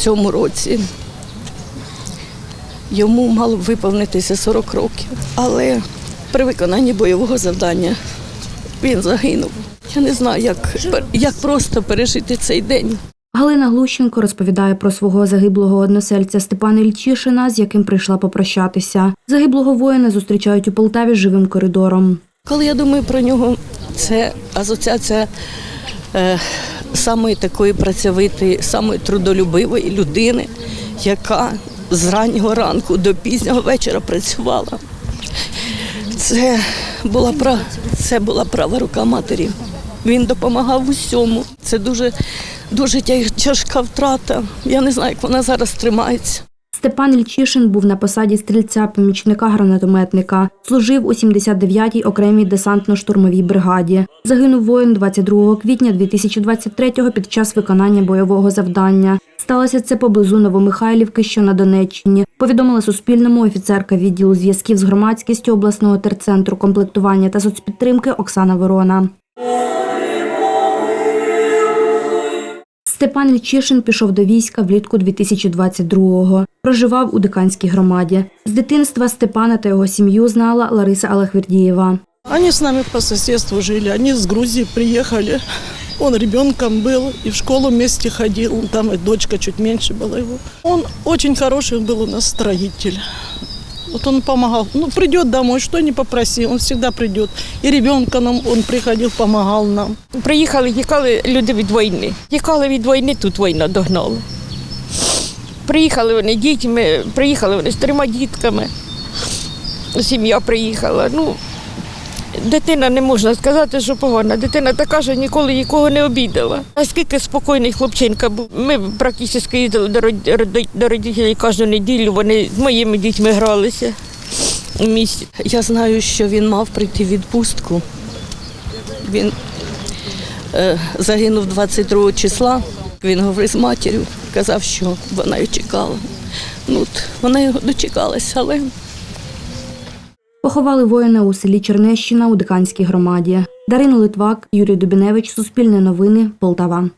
цьому році. Йому мало б виповнитися 40 років, але при виконанні бойового завдання він загинув. Я не знаю, як, як просто пережити цей день. Галина Глущенко розповідає про свого загиблого односельця Степана Ільчишина, з яким прийшла попрощатися. Загиблого воїна зустрічають у Полтаві живим коридором. Коли я думаю про нього, це асоціація самої такої працьовитої, самої трудолюбивої людини, яка з раннього ранку до пізнього вечора працювала. Це була, це була права рука матері. Він допомагав усьому. Це дуже, дуже тяжка втрата. Я не знаю, як вона зараз тримається. Степан Ільчишин був на посаді стрільця помічника гранатометника. Служив у 79-й окремій десантно-штурмовій бригаді. Загинув воїн 22 квітня 2023-го під час виконання бойового завдання. Сталося це поблизу Новомихайлівки, що на Донеччині. Повідомила Суспільному офіцерка відділу зв'язків з громадськістю обласного терцентру комплектування та соцпідтримки Оксана Ворона. Степан Ільчишин пішов до війська влітку 2022-го. Проживав у Диканській громаді. З дитинства Степана та його сім'ю знала Лариса Алахвердієва. Они с нами по соседству жили, они с Грузии приехали. Он ребенком был и в школу вместе ходил, там и дочка чуть меньше была его. Он очень хороший был у нас строитель. Вот он помогал. Ну, придет домой, что не попроси, он всегда придет. И ребенка нам он приходил, помогал нам. Приїхали, тікали люди від війни. Тікали від війни, тут війна догнала. Приїхали вони дітьми, приїхали вони з трьома дітками. Сім'я приїхала. Ну, дитина не можна сказати, що погана. Дитина така, що ніколи нікого не обідала. А скільки спокійний хлопчинка був. Ми практично їздили до родителів кожну неділю, вони з моїми дітьми гралися у місті. Я знаю, що він мав прийти в відпустку. Він е, загинув 22 числа. Він говорив з матір'ю, казав, що вона його чекала. Ну, от, вона його дочекалася, але Поховали воїна у селі Чернещина у Диканській громаді. Дарина Литвак, Юрій Дубіневич, Суспільне новини, Полтава.